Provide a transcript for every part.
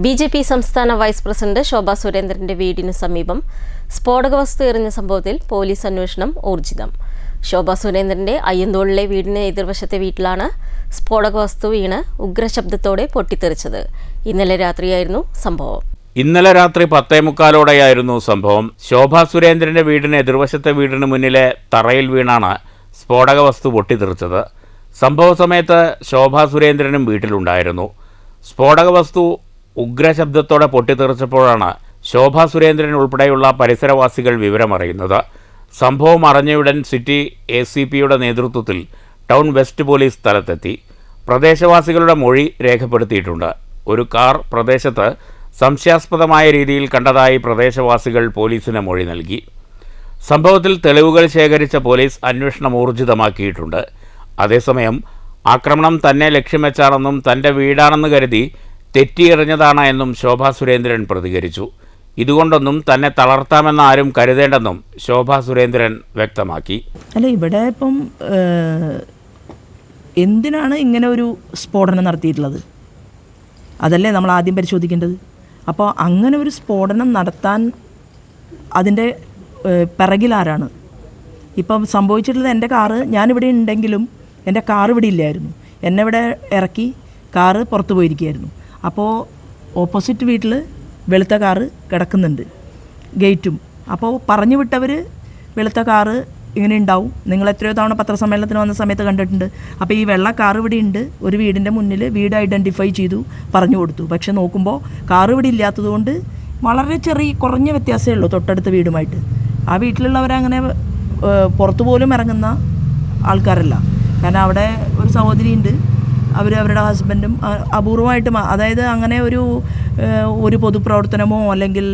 B J P സംസ്ഥാന vice president Shobha സുരേന്ദ്രന്റെ വീടിന് സമീപം സ്ഫോടക വസ്തു എറിഞ്ഞ സംഭവത്തിൽ പോലീസ് അന്വേഷണം ഊർജിതം. ശോഭാ സുരേന്ദ്രന്റെ അയ്യന്തോളിലെ വീടിന് എതിർവശത്തെ വീട്ടിലാണ് സ്ഫോടക വസ്തു വീണ് ഉഗ്രശബ്ദത്തോടെ പൊട്ടിത്തെറിച്ചത്. ഇന്നലെ രാത്രിയായിരുന്നു സംഭവം. ഇന്നലെ രാത്രി പത്തേ മുക്കാലോടെയായിരുന്നു സംഭവം. ശോഭാ സുരേന്ദ്രന്റെ വീടിന് എതിർവശത്തെ വീടിന് മുന്നിലെ തറയിൽ വീണാണ് സ്ഫോടക വസ്തു പൊട്ടിത്തെറിച്ചത്. സംഭവ സമയത്ത് ശോഭാ സുരേന്ദ്രനും വീട്ടിലുണ്ടായിരുന്നു. സ്ഫോടക വസ്തു ഉഗ്രശബ്ദത്തോടെ പൊട്ടിത്തെറിച്ചപ്പോഴാണ് ശോഭാ സുരേന്ദ്രൻ ഉൾപ്പെടെയുള്ള പരിസരവാസികൾ വിവരമറിയുന്നത്. സംഭവം അറിഞ്ഞയുടൻ സിറ്റി എ സി പിയുടെ നേതൃത്വത്തിൽ ടൗൺ വെസ്റ്റ് പോലീസ് സ്ഥലത്തെത്തി. പ്രദേശവാസികളുടെ മൊഴി രേഖപ്പെടുത്തിയിട്ടുണ്ട്. ഒരു കാർ പ്രദേശത്ത് സംശയാസ്പദമായ രീതിയിൽ കണ്ടതായി പ്രദേശവാസികൾ പോലീസിന് മൊഴി നൽകി. സംഭവത്തിൽ തെളിവുകൾ ശേഖരിച്ച പോലീസ് അന്വേഷണം ഊർജിതമാക്കിയിട്ടുണ്ട്. അതേസമയം ആക്രമണം തന്നെ ലക്ഷ്യം വെച്ചാണെന്നും തന്റെ വീടാണെന്ന് കരുതി തെറ്റിയെറിഞ്ഞതാണ് എന്നും ശോഭാ സുരേന്ദ്രൻ പ്രതികരിച്ചു. ഇതുകൊണ്ടൊന്നും തന്നെ തളർത്താമെന്ന് ആരും കരുതേണ്ടെന്നും ശോഭാ സുരേന്ദ്രൻ വ്യക്തമാക്കി. അല്ല ഇവിടെ ഇപ്പം എന്തിനാണ് ഇങ്ങനെ ഒരു സ്ഫോടനം നടത്തിയിട്ടുള്ളത്? അതല്ലേ നമ്മൾ ആദ്യം പരിശോധിക്കേണ്ടത്? അപ്പോൾ അങ്ങനെ ഒരു സ്ഫോടനം നടത്താൻ അതിന്റെ പിറകിലാരാണ്? ഇപ്പം സംഭവിച്ചിട്ടുള്ളത് എന്റെ കാറ് ഞാനിവിടെ ഉണ്ടെങ്കിലും എന്റെ കാർ ഇവിടെ ഇല്ലായിരുന്നു. എന്നെ ഇവിടെ ഇറക്കി കാറ് പുറത്തു പോയിരിക്കുകയായിരുന്നു. അപ്പോൾ ഓപ്പോസിറ്റ് വീട്ടിൽ വെളുത്ത കാറ് കിടക്കുന്നുണ്ട് ഗേറ്റും. അപ്പോൾ പറഞ്ഞു വിട്ടവർ വെളുത്ത കാറ് ഇങ്ങനെ ഉണ്ടാവും. നിങ്ങൾ എത്രയോ തവണ പത്രസമ്മേളനത്തിന് വന്ന സമയത്ത് കണ്ടിട്ടുണ്ട്. അപ്പോൾ ഈ വെള്ള കാർ ഇവിടെ ഉണ്ട്. ഒരു വീടിന്റെ മുന്നിൽ വീട് ഐഡന്റിഫൈ ചെയ്തു പറഞ്ഞു കൊടുത്തു. പക്ഷെ നോക്കുമ്പോൾ കാർ ഇവിടെ ഇല്ലാത്തതുകൊണ്ട് വളരെ ചെറിയ കുറഞ്ഞ വ്യത്യാസമേ ഉള്ളൂ തൊട്ടടുത്ത വീടുമായിട്ട്. ആ വീട്ടിലുള്ളവരങ്ങനെ പുറത്തു പോലും ഇറങ്ങുന്ന ആൾക്കാരല്ല. കാരണം അവിടെ ഒരു സഹോദരിയുണ്ട്. അവർ അവരുടെ ഹസ്ബൻഡും അപൂർവമായിട്ട് അതായത് അങ്ങനെ ഒരു ഒരു പൊതുപ്രവർത്തനമോ അല്ലെങ്കിൽ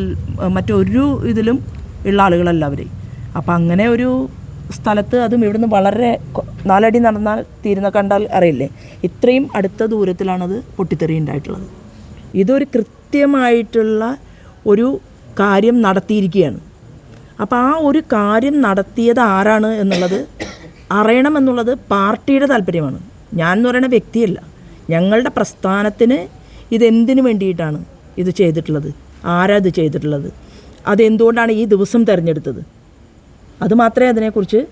മറ്റൊരു ഇതിലും ഉള്ള ആളുകളല്ല അവർ അപ്പം അങ്ങനെ ഒരു സ്ഥലത്ത് അതും ഇവിടുന്ന് വളരെ നാലടി നടന്നാൽ തീരുന്ന കണ്ടാൽ അറിയില്ലേ? ഇത്രയും അടുത്ത ദൂരത്തിലാണത് പൊട്ടിത്തെറി ഉണ്ടായിട്ടുള്ളത്. ഇതൊരു കൃത്യമായിട്ടുള്ള ഒരു കാര്യം നടത്തിയിരിക്കുകയാണ്. അപ്പോൾ ആ ഒരു കാര്യം നടത്തിയത് ആരാണ് എന്നുള്ളത് അറിയണമെന്നുള്ളത് പാർട്ടിയുടെ താല്പര്യമാണ്. ഞാൻ എന്ന് പറയുന്ന വ്യക്തിയല്ല. ഞങ്ങളുടെ പ്രസ്ഥാനത്തിന് ഇതെന്തിനു വേണ്ടിയിട്ടാണ് ഇത് ചെയ്തിട്ടുള്ളത്? ആരാ ഇത് ചെയ്തിട്ടുള്ളത്? അതെന്തുകൊണ്ടാണ് ഈ ദിവസം തിരഞ്ഞെടുത്തത്? അത് മാത്രമേ അതിനെക്കുറിച്ച്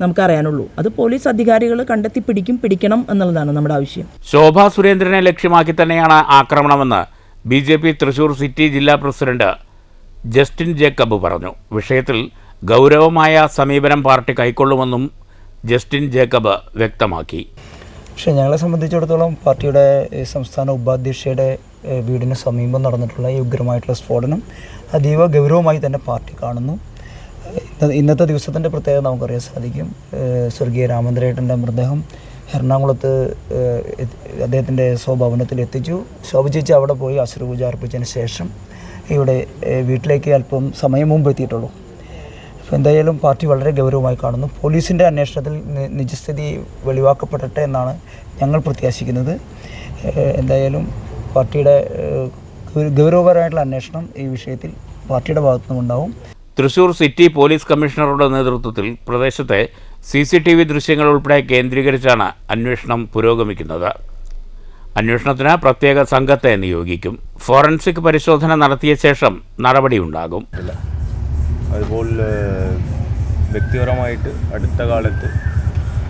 നമുക്കറിയാനുള്ളൂ. അത് പോലീസ് അധികാരികൾ കണ്ടെത്തി പിടിക്കും പിടിക്കണം എന്നുള്ളതാണ് നമ്മുടെ ആവശ്യം. ശോഭാ സുരേന്ദ്രനെ ലക്ഷ്യമാക്കി തന്നെയാണ് ആക്രമണമെന്ന് B J P Thrissur city ജില്ലാ പ്രസിഡന്റ് ജസ്റ്റിൻ ജേക്കബ് പറഞ്ഞു. വിഷയത്തിൽ ഗൗരവമായ സമീപനം പാർട്ടി കൈക്കൊള്ളുമെന്നും ജസ്റ്റിൻ ജേക്കബ് വ്യക്തമാക്കി. പക്ഷേ ഞങ്ങളെ സംബന്ധിച്ചിടത്തോളം പാർട്ടിയുടെ സംസ്ഥാന ഉപാധ്യക്ഷയുടെ വീടിന് സമീപം നടന്നിട്ടുള്ള ഈ ഉഗ്രമായിട്ടുള്ള സ്ഫോടനം അതീവ ഗൗരവമായി തന്നെ പാർട്ടി കാണുന്നു. ഇന്നത്തെ ദിവസത്തിന്റെ പ്രത്യേകത നമുക്കറിയാൻ സാധിക്കും. സ്വർഗീയ രാമചന്ദ്രേട്ടന്റെ മൃതദേഹം എറണാകുളത്ത് അദ്ദേഹത്തിന്റെ സ്വഭവനത്തിൽ എത്തിച്ചു. ശോഭ ചേച്ചി അവിടെ പോയി അശ്രുപൂജ അർപ്പിച്ചതിന് ശേഷം ഇവിടെ വീട്ടിലേക്ക് അല്പം സമയം മുമ്പ് എത്തിയിട്ടുള്ളൂ. അപ്പോൾ എന്തായാലും പാർട്ടി വളരെ ഗൗരവമായി കാണുന്നു. പോലീസിന്റെ അന്വേഷണത്തിൽ നിജസ്ഥിതി വെളിവാക്കപ്പെടട്ടെ എന്നാണ് ഞങ്ങൾ പ്രത്യാശിക്കുന്നത്. എന്തായാലും പാർട്ടിയുടെ ഗൗരവപരമായിട്ടുള്ള അന്വേഷണം ഈ വിഷയത്തിൽ പാർട്ടിയുടെ ഭാഗത്തുനിന്നും ഉണ്ടാവും തൃശൂർ സിറ്റി പോലീസ് കമ്മീഷണറുടെ നേതൃത്വത്തിൽ പ്രദേശത്തെ സി സി ടി വി ദൃശ്യങ്ങൾ ഉൾപ്പെടെ കേന്ദ്രീകരിച്ചാണ് അന്വേഷണം പുരോഗമിക്കുന്നത്. അന്വേഷണത്തിന് പ്രത്യേക സംഘത്തെ നിയോഗിക്കും. ഫോറൻസിക് പരിശോധന നടത്തിയ ശേഷം നടപടിയുണ്ടാകും. അതുപോലെ വ്യക്തിപരമായിട്ട് അടുത്ത കാലത്ത്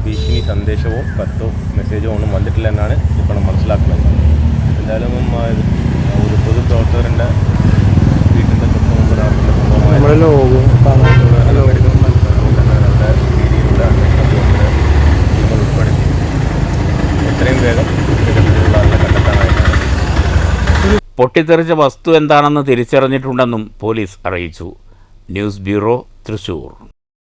ഭീഷണി സന്ദേശമോ കത്തോ മെസ്സേജോ ഒന്നും വന്നിട്ടില്ല എന്നാണ് ഇപ്പോൾ നമ്മൾ മനസ്സിലാക്കുന്നത്. എന്തായാലും ഒരു പൊതു പ്രവർത്തകരുടെ ഒരു പൊതുപ്രവർത്തകരുടെ വീട്ടിന്റെ തൊട്ട് മുമ്പ് നടക്കുന്ന സംഭവമായ പൊട്ടിത്തെറിച്ച വസ്തു എന്താണെന്ന് തിരിച്ചറിഞ്ഞിട്ടുണ്ടെന്നും പോലീസ് അറിയിച്ചു. News bureau Thrissur